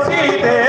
Brasília.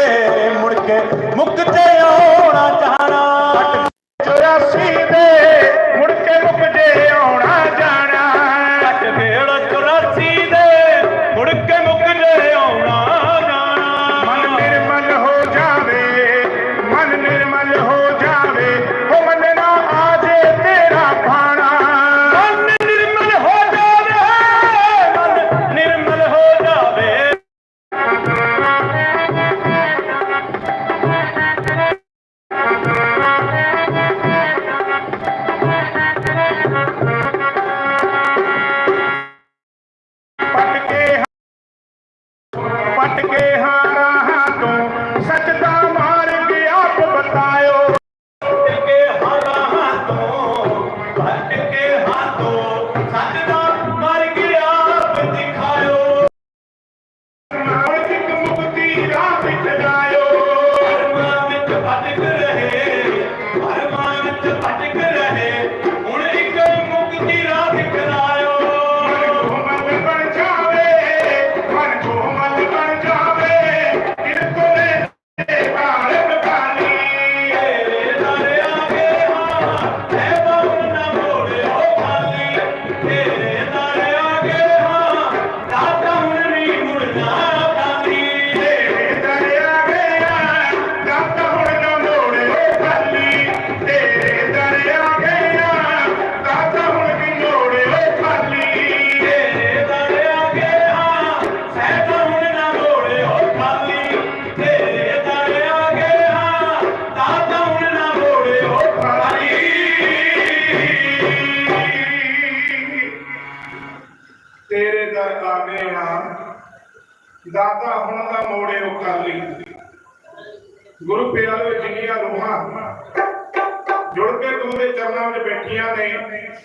ਗੁਰੂ ਦੇ ਚਰਨਾਂ ਵਿੱਚ ਬੈਠੀਆਂ ਨੇ।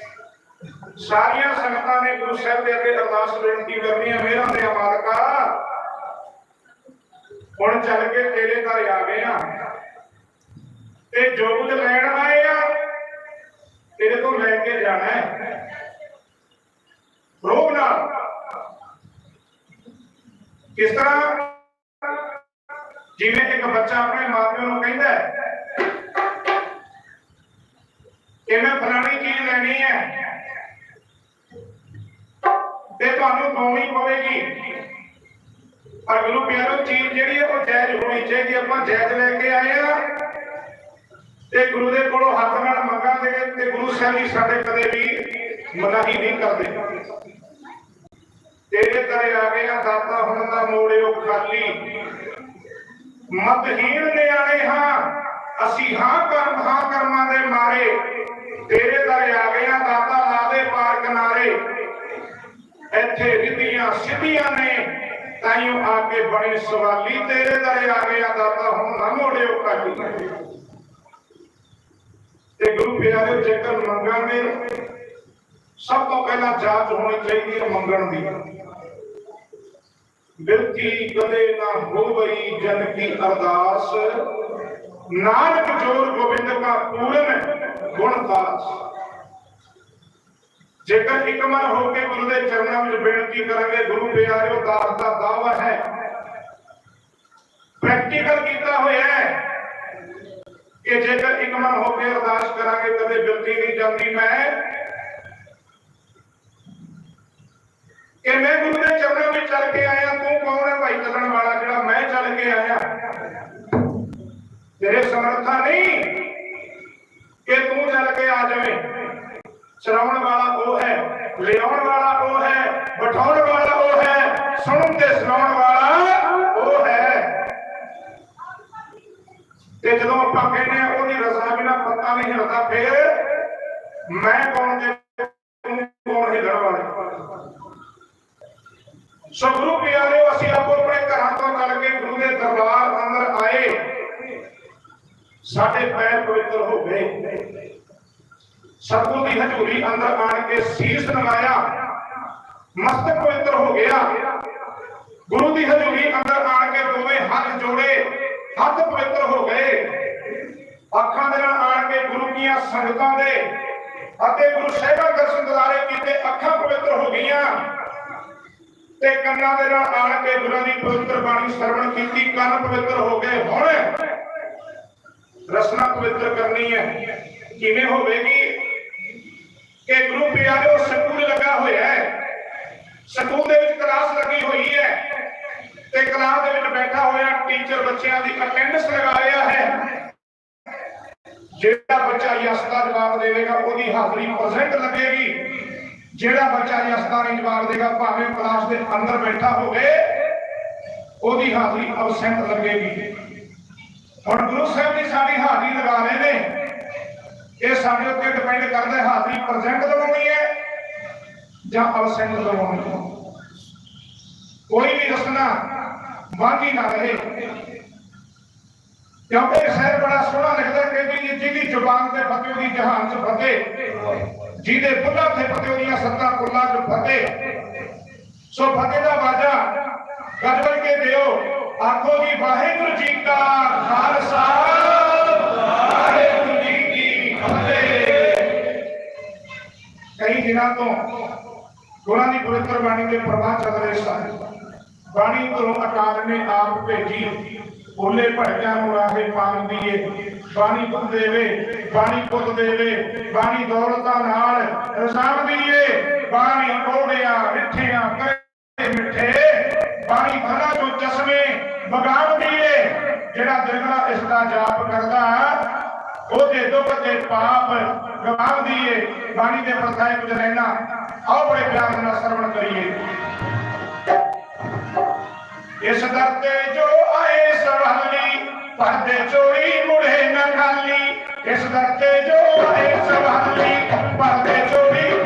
ਸਾਰੀਆਂ ਸੰਗਤਾਂ ਨੇ ਗੁਰੂ ਸਾਹਿਬ ਦੇ ਅੱਗੇ ਅਰਦਾਸ ਬੇਨਤੀ ਕਰਨੀ ਹੈ, ਮੇਰਾ ਦੇ ਮਾਲਕਾ, ਹੁਣ ਚੱਲ ਕੇ ਤੇਰੇ ਘਰ ਆ ਗਏ ਆ। ਤੇ ਜੋ ਕੁਝ ਲੈਣ ਆਏ ਆ, ਤੇਰੇ ਤੋਂ ਲੈ ਕੇ ਜਾਣਾ ਹੈ। ਰੋਗ ਨਾਲ ਕਿਸ ਤਰ੍ਹਾਂ? ਜਿਵੇਂ ਇੱਕ ਬੱਚਾ ਆਪਣੇ ਮਾਪਿਆਂ ਨੂੰ ਕਹਿੰਦਾ ਹੈ ਕਿ ਮੈਂ ਫਲਾਣੀ ਚੀਜ਼ ਲੈਣੀ ਹੈ। ਤੇ ਤੁਹਾਨੂੰ ਪਾਉਣੀ ਪਵੇਗੀ। ਪਰ ਗੁਰੂ ਪਿਆਰੋ, ਚੀਜ਼ ਜਿਹੜੀ ਹੈ ਉਹ ਜਾਇਜ਼ ਹੋਣੀ ਚਾਹੀਦੀ ਆਪਾਂ ਜਾਇਜ਼ ਲੈ ਕੇ ਆਏ ਆ। ਤੇ ਗੁਰੂ ਦੇ ਕੋਲੋਂ ਹੱਥ ਨਾਲ ਮੰਗਾਂਗੇ ਤੇ ਗੁਰੂ ਸਾਹਿਬ ਜੀ ਸਾਡੇ ਕਦੇ ਵੀ ਮਨਾਹੀ ਨਹੀਂ ਕਰਦੇ। ਤੇਰੇ ਘਰੇ ਆ ਗਏ ਆ, ਦਾਤਾ ਹੁਣ ਦਾ ਮੋੜਿਓ ਖਾਲੀ। ਮਤਹੀਨ ਨਿਆਣੇ ਹਾਂ, ਅਸੀਂ ਹਾਂ ਕਰਮ, ਹਾਂ ਕਰਮਾਂ ਦੇ ਮਾਰੇ। ਤੇਰੇ ਘਰੇ ਆ ਗਏ ਦਾਤਾ ਲਾ ਪਾਰ ਕਿਨਾਰੇ ਇੱਥੇ ਰਿੱਧੀਆਂ ਸਿੱਧੀਆਂ ਨੇ, ਤਾਈਓ ਆ ਕੇ ਬਣੇ ਸਵਾਲੀ ਤੇਰੇ ਘਰੇ ਦਾਤਾ ਹੁਣ ਨਾ ਮੋੜਿਓ ਖਾਲੀ ਤੇ ਗੁਰੂ ਪਿਆਰੇ, ਜੇਕਰ ਮੰਗਾਂਗੇ ਸਭ ਤੋਂ ਪਹਿਲਾਂ ਜਾਂਚ ਹੋਣੀ ਚਾਹੀਦੀ ਹੈ ਮੰਗਣ ਦੀ। ਬਿਰਤੀ ਕਦੇ ਨਾ ਹੋਵਈ ਜਨ ਕੀ ਅਰਦਾਸ। ਨਾਨਕ ਜੋਰ ਗੋਬਿੰਦ ਕਾ ਪੂਰਨ ਗੁਣ ਦਾਸ। ਜੇਕਰ ਇੱਕ ਮਨ ਹੋ ਕੇ ਗੁਰੂ ਦੇ ਚਰਨਾਂ ਵਿੱਚ ਬੇਨਤੀ ਕਰਾਂਗੇ, ਗੁਰੂ ਪਿਆਰਿਓ, ਦਾਸ ਦਾ ਦਾਵਾ ਹੈ। ਪ੍ਰੈਕਟੀਕਲ ਕੀਤਾ ਹੋਇਆ ਹੈ ਕਿ ਜੇਕਰ ਇੱਕ ਮਨ ਹੋ ਕੇ ਅਰਦਾਸ ਕਰਾਂਗੇ, ਕਦੇ ਬਿਰਤੀ ਨਹੀਂ ਜਾਂਦੀ ਮੈਂ। ਕਿ ਮੈਂ ਗੁਰੂ ਦੇ ਚਰਨਾਂ ਵਿੱਚ ਚੱਲ ਕੇ ਆਇਆ, ਤੂੰ ਕੌਣ ਹੈ ਭਾਈ ਚੱਲਣ ਵਾਲਾ ਜਿਹੜਾ ਮੈਂ ਚੱਲ ਕੇ ਆਇਆ? ਤੇਰੇ ਸਮਰੱਥਾ ਨਹੀਂ। ਕਿ ਤੂੰ ਚੱਲ ਕੇ ਆ ਜਾਵੇਂ। ਚਰਾਉਣ ਵਾਲਾ ਉਹ ਹੈ, ਲਿਆਉਣ ਵਾਲਾ ਉਹ ਹੈ, ਬਿਠਾਉਣ ਵਾਲਾ ਉਹ ਹੈ, ਸੁਣਨ ਤੇ ਸੁਣਾਉਣ ਵਾਲਾ ਉਹ ਹੈ। ਤੇ ਜਦੋਂ ਆਪਾਂ ਕਹਿੰਦੇ ਆ ਉਹਦੀ ਰਜ਼ਾ ਬਿਨਾ ਪਤਾ ਨਹੀਂ ਹਿਲਦਾ ਫੇਰ ਮੈਂ ਕੌਣ ਤੇ ਤੂੰ ਕੌਣ ਹਿਲਣ ਵਾਲੇ ਸੋ ਗੁਰੂ ਪਿਆਰਿਓ ਅਸੀਂ ਆਪੋ ਆਪਣੇ ਘਰਾਂ ਤੋਂ ਚੱਲ ਕੇ ਗੁਰੂ ਦੇ ਦਰਬਾਰ ਅੰਦਰ ਆਏ ਸਾਡੇ ਪੈਰ ਪਵਿੱਤਰ ਹੋ ਗਏ ਸਤਿਗੁਰੂ ਦੀ ਹਜ਼ੂਰੀ ਅੰਦਰ ਆਣ ਕੇ ਸੀਸ ਨਵਾਇਆ। ਮਸਤਕ ਪਵਿੱਤਰ ਹੋ ਗਿਆ। ਗੁਰੂ ਦੀ ਹਜ਼ੂਰੀ ਅੰਦਰ ਆਣ ਕੇ ਦੋਵੇਂ ਹੱਥ ਜੋੜੇ, ਹੱਥ ਪਵਿੱਤਰ ਹੋ ਗਏ। ਅੱਖਾਂ ਦੇ ਨਾਲ ਆਣ ਕੇ ਗੁਰੂ ਦੀਆਂ ਅਤੇ ਗੁਰੂ ਸਾਹਿਬਾਂ ਦਰਸ਼ਨ ਦਿਦਾਰੇ ਕੀਤੇ ਅੱਖਾਂ ਪਵਿੱਤਰ ਹੋ ਗਈਆਂ। ਤੇ ਕੰਨਾਂ ਦੇ ਨਾਲ ਆਣ ਕੇ ਗੁਰਾਂ ਦੀ ਪਵਿੱਤਰ ਬਾਣੀ ਸਰਵਣ ਕੀਤੀ, ਕੰਨ ਪਵਿੱਤਰ ਹੋ ਗਏ। ਹੁਣ ਰਸਨਾ ਪਵਿੱਤਰ ਕਰਨੀ ਹੈ। ਕਿਵੇਂ ਹੋਵੇਗੀ? ਕਿ ਗਰੁੱਪ ਪਿਆਰਿਓ ਸਕੂਲ ਲੱਗਾ ਹੋਇਆ ਹੈ। ਸਕੂਲ ਦੇ ਵਿੱਚ ਕਲਾਸ ਲੱਗੀ ਹੋਈ ਹੈ। ਤੇ ਕਲਾਸ ਦੇ ਵਿੱਚ ਬੈਠਾ ਹੋਇਆ ਟੀਚਰ ਬੱਚਿਆਂ ਦੀ ਅਟੈਂਡੈਂਸ ਲਗਾ ਰਿਹਾ ਹੈ। ਜਿਹੜਾ ਬੱਚਾ ਯਸ ਦਾ ਜਵਾਬ ਦੇਵੇਗਾ, ਉਹਦੀ ਹਾਜ਼ਰੀ ਪਰਸੈਂਟ ਲੱਗੇਗੀ। ਜਿਹੜਾ ਬੱਚਾ ਯਸ ਦਾ ਨਹੀਂ ਜਵਾਬ ਦੇਗਾ, ਭਾਵੇਂ ਕਲਾਸ ਦੇ ਅੰਦਰ ਬੈਠਾ ਹੋਵੇ, ਉਹਦੀ ਹਾਜ਼ਰੀ ਅਬਸੈਂਟ ਲੱਗੇਗੀ। ਹੁਣ ਗੁਰੂ ਸਾਹਿਬ ਜੀ ਸਾਡੀ ਹਾਜ਼ਰੀ ਲਗਾ ਰਹੇ ਨੇ। ਇਹ ਸਾਡੇ ਉੱਤੇ ਡਿਪੈਂਡ ਕਰਦਾ ਹੈ ਹਾਜ਼ਰੀ ਪ੍ਰੈਜ਼ੈਂਟ ਲਵਾਉਣੀ ਹੈ ਜਾਂ ਅਬਸੈਂਟ ਲਵਾਉਣੀ ਹੈ। ਕੋਈ ਵੀ ਰਸਨਾ ਵਾਂਝੀ ਨਾ ਰਹੇ। ਕਿਉਂਕਿ ਇਹ ਬੜਾ ਸੋਹਣਾ ਲਿਖਦਾ ਕਿ ਜੀ ਜਿਹਦੀ ਜ਼ੁਬਾਨ ਤੇ ਫਤਿਹ ਦੀ ਜਹਾਨ 'ਚ ਫਤਿਹ, ਜਿਹਦੇ ਬੁੱਲਾਂ ਤੇ ਫਤਿਹ ਦੀਆਂ ਸੱਤਾਂ ਕੁੱਲਾਂ 'ਚ ਫਤਿਹ। ਸੋ ਫਤਿਹ ਦਾ ਵਾਜਾ ਗੱਜਵਰ ਕੇ ਦਿਓ। ਆਖੋ ਜੀ, ਵਾਹਿਗੁਰੂ ਜੀ ਕਾ ਖਾਲਸਾ। ਕਈ ਦਿਨਾਂ ਤੋਂ ਗੁਰਾਂ ਦੀ ਪਵਿੱਤਰ ਬਾਣੀ ਦੇ ਪ੍ਰਵਾਹ ਚੱਲ ਰਹੇ ਸਨ। ਬਾਣੀ ਤੋਂ ਅਕਾਲ ਨੇ ਆਪ ਭੇਜੀ ਬੋਲੇ ਭੜਕਾਂ ਨੂੰ ਰਾਹੇ ਪਾਣ ਦੀਏ। ਬਾਣੀ ਪੁੱਤ ਦੇਵੇ, ਬਾਣੀ ਪੁੱਤ ਦੇਵੇ, ਬਾਣੀ ਦੌਲਤਾਂ ਨਾਲ ਰਸਾਮ ਦੀਏ। ਬਾਣੀ ਕੋੜਿਆ ਮਿੱਠਿਆਂ ਕਰੇ ਮਿੱਠੇ। ਬਾਣੀ ਫਲਾਂ ਤੋਂ ਚਸ਼ਮੇ ਮਗਾਮ ਦੀਏ। ਜਿਹੜਾ ਦਿਲਗਲਾ ਇਸ ਦਾ ਜਾਪ ਕਰਦਾ ਉਹਦੇ ਦੁੱਖ ਪਾਪ ਗਵਾਹ ਦੀਏ, ਬਾਣੀ ਦੇ ਪ੍ਰਥਾਏ ਕੁਝ ਰਹਿਣਾ, ਆਓ ਬੜੇ ਪਿਆਰ ਦੇ ਨਾਲ ਸਰਵਣ ਕਰੀਏ। ਇਸ ਦਰ ਤੇ ਜੋ ਆਏ ਸਵਾਲੀ ਪਰਦੇ ਚੋਰੀ ਮੁੜੇ ਨਾ ਖਾਲੀ ਇਸ ਦਰ ਤੇ ਜੋ ਆਏ ਸਵਾਲੀ ਪਰਦੇ ਚੋਰੀ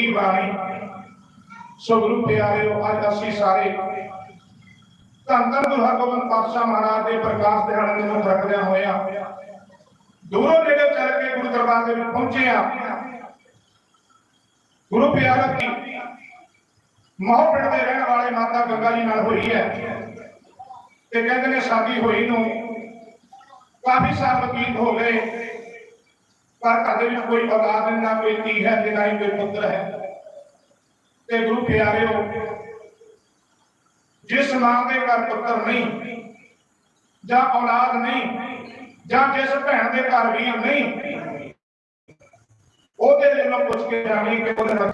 ਇਹ ਬਾਣੀ। ਸੋ ਗੁਰੂ ਪਿਆਰਿਓ, ਅੱਜ ਅਸੀਂ ਸਾਰੇ ਧੰਨ ਧੰਨ ਗੁਰੂ ਹਰਗੋਬਿੰਦ ਪਾਤਸ਼ਾਹ ਮਹਾਰਾਜ ਦੇ ਪ੍ਰਕਾਸ਼ ਦਿਹਾੜੇ ਨੂੰ ਰੱਖਦਿਆਂ ਹੋਇਆ ਦੂਰੋਂ ਨੇੜੇ ਚੱਲ ਕੇ ਗੁਰੂ ਦਰਬਾਰ ਦੇ ਵਿੱਚ ਪਹੁੰਚੇ ਆ ਗੁਰੂ ਪਿਆਰਾ ਦੀ ਮੋਹ ਪਿੰਡ ਦੇ ਰਹਿਣ ਵਾਲੇ ਮਾਤਾ ਗੰਗਾ ਜੀ ਨਾਲ ਹੋਈ ਹੈ ਤੇ ਕਹਿੰਦੇ ਨੇ ਸ਼ਾਦੀ ਹੋਈ ਨੂੰ ਕਾਫੀ ਸਾਲ ਬਤੀਤ ਹੋ ਗਏ। ਪਰ ਘਰ ਦੇ ਵਿੱਚ ਕੋਈ ਔਲਾਦ ਨਹੀਂ ਨਾ ਕੋਈ ਧੀ ਹੈ ਤੇ ਨਾ ਹੀ ਕੋਈ ਪੁੱਤਰ ਹੈ ਤੇ ਗੁਰੂ ਪਿਆਰਿਓ ਜਿਸ ਮਾਂ ਦੇ ਘਰ ਪੁੱਤਰ ਨਹੀਂ ਜਾਂ ਔਲਾਦ ਨਹੀਂ ਜਾਂ ਜਿਸ ਭੈਣ ਦੇ ਘਰ ਵੀ ਨਹੀਂ ਉਹਦੇ ਲਈ ਮੈਂ ਪੁੱਛ ਕੇ ਜਾਣੀ ਕਿ ਉਹਦੇ ਨਾਲ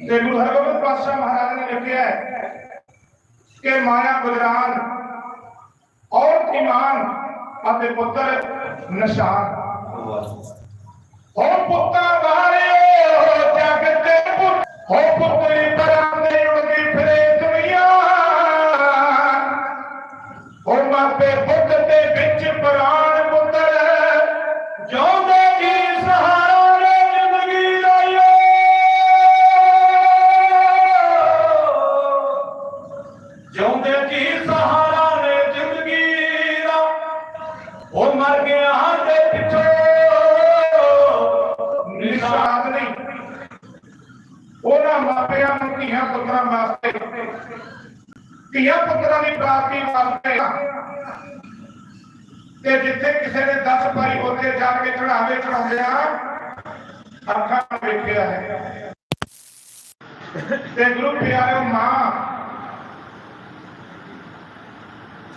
ਤੇ ਗੁਰੂ ਹਰਗੋਬਿੰਦ ਪਾਤਸ਼ਾਹ ਮਹਾਰਾਜ ਨੇ ਲਿਖਿਆ ਹੈ ਕਿ ਮਾਇਆ ਗੁਜਰਾਨ ਔਰ ਇਮਾਨ ਅਤੇ ਪੁੱਤਰ ਨਿਸ਼ਾਨ ਹੋ ਪੁੱਤਾਂ ਵਾਲਿਓ ਜਗ ਤੇ ਤੇ ਗੁਰੂ ਪਿਆਰਿਓ ਮਾਂ।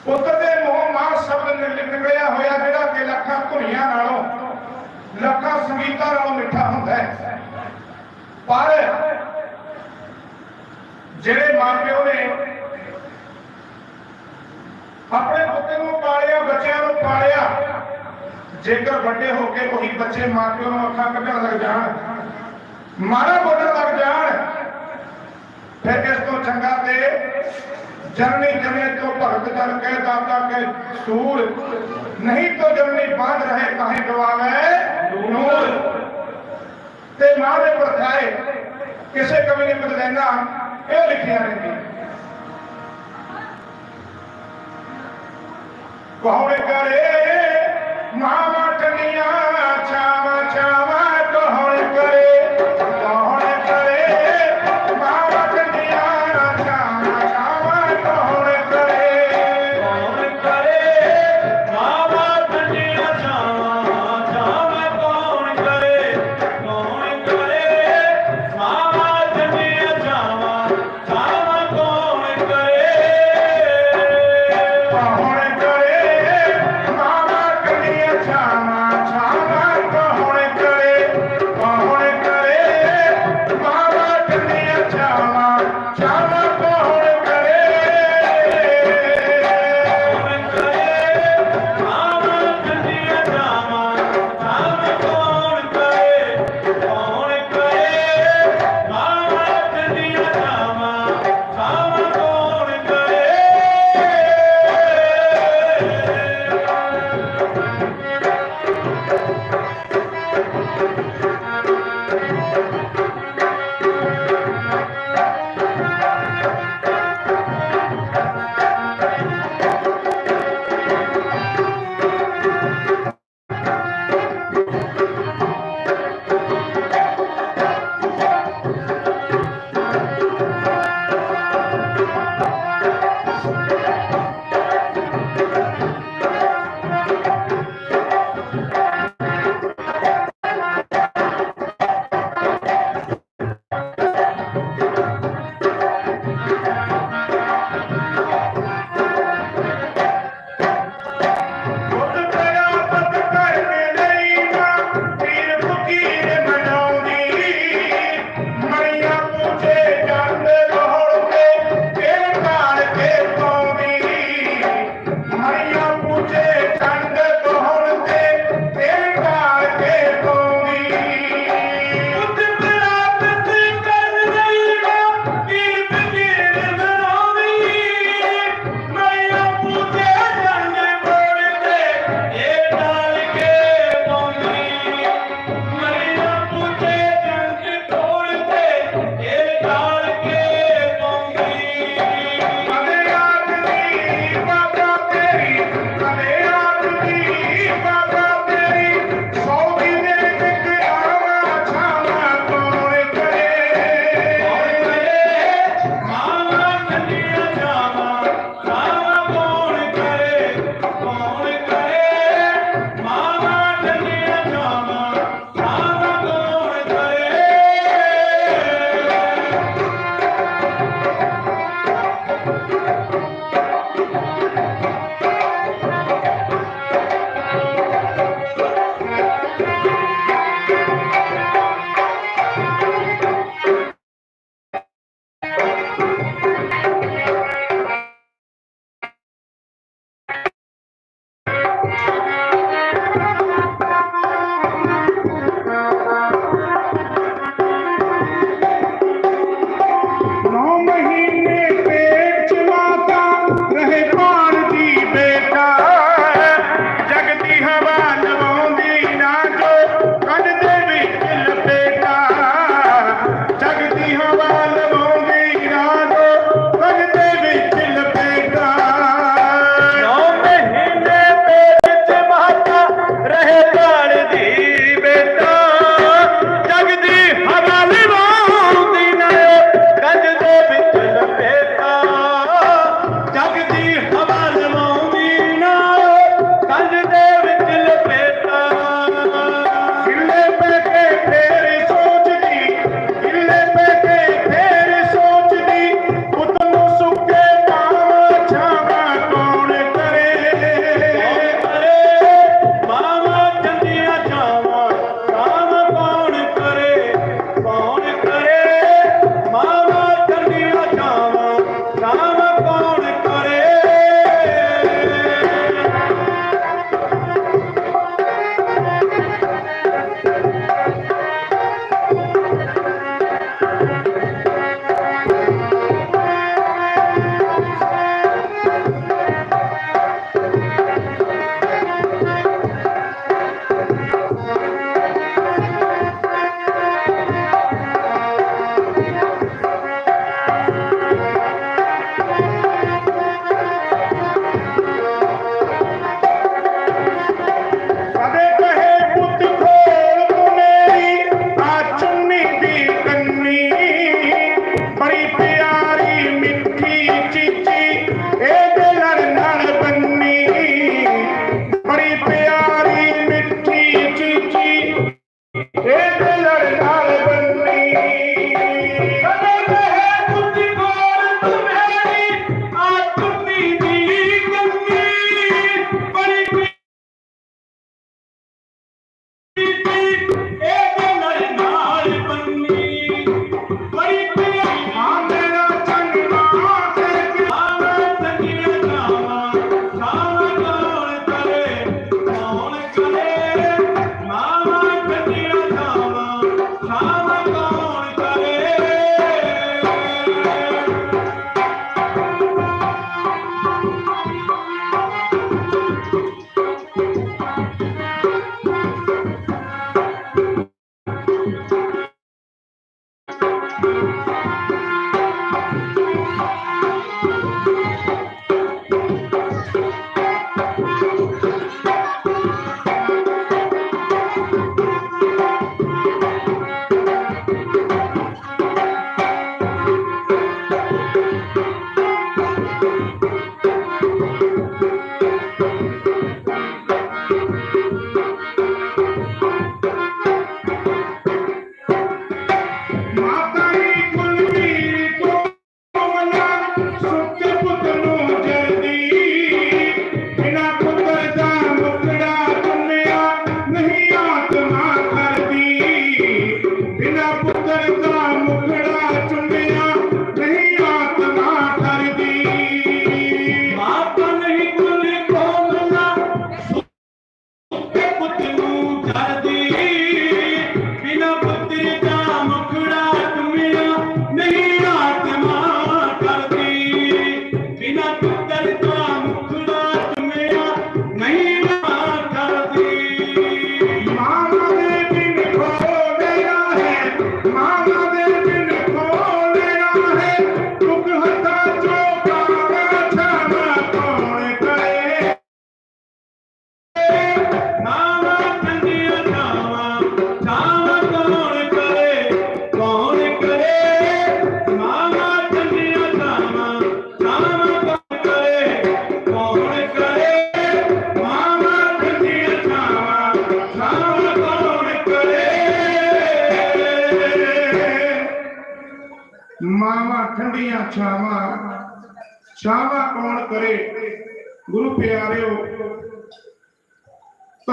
ਪੁੱਤਰ ਦੇ ਮੂੰਹ ਮਾਂ ਸ਼ਬਦ ਨਿਕਲਿਆ ਹੋਇਆ ਜਿਹੜਾ ਕਿ ਲੱਖਾਂ ਧੁਨੀਆਂ ਨਾਲੋਂ, ਲੱਖਾਂ ਸੰਗੀਤਾਂ ਨਾਲੋਂ ਮਿੱਠਾ ਹੁੰਦਾ ਹੈ। ਪਰ ਜਿਹੜੇ ਮਾਪਿਓ ਨੇ ਆਪਣੇ ਪੁੱਤ ਨੂੰ ਪਾਲਿਆ, ਬੱਚਿਆਂ ਨੂੰ ਪਾਲਿਆ, ਜੇਕਰ ਵੱਡੇ ਹੋ ਕੇ ਉਹੀ ਬੱਚੇ ਮਾਪਿਓ ਨੂੰ ਅੱਖਾਂ ਕੱਢਣ ਲੱਗ ਜਾਣ ਮਾਰਾ ਬੋਲਣ ਲੱਗ ਜਾਣ ਫਿਰ ਇਸ ਤੋਂ ਚੰਗਾ ਤੇ ਜਨਨੀ ਜਨੇ ਤੋਂ ਭਗਤ ਜਨ ਕੇ ਦਾਤਾ ਕੇ ਸੂਰ। ਨਹੀਂ तो ਜਨਨੀ ਬਾਂਧ ਰਹੇ ਕਾਹੇ ਗਵਾਵੇ ਨੂਰ। ਤੇ ਮਾਂ ਪਰਥਾਏ ਕਿਸੇ ਕਵੀ ਨੇ ਬਦਲੈਨਾ, ਇਹ ਲਿਖਿਆ ਰਹਿੰਦੀ। ਕੌਣ ਕਰੇ ਮਾਵਾ ਟਨੀਆਂ ਛਾਵਾ।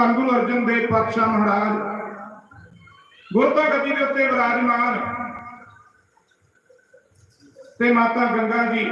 ਧੰਨ ਗੁਰੂ ਅਰਜਨ ਦੇਵ ਪਾਤਸ਼ਾਹ ਮਹਾਰਾਜ। ਗੋਤਾ ਗੱਦੀ ਦੇ ਉੱਤੇ ਵਿਰਾਜਮਾਨ ਤੇ ਮਾਤਾ ਗੰਗਾ ਜੀ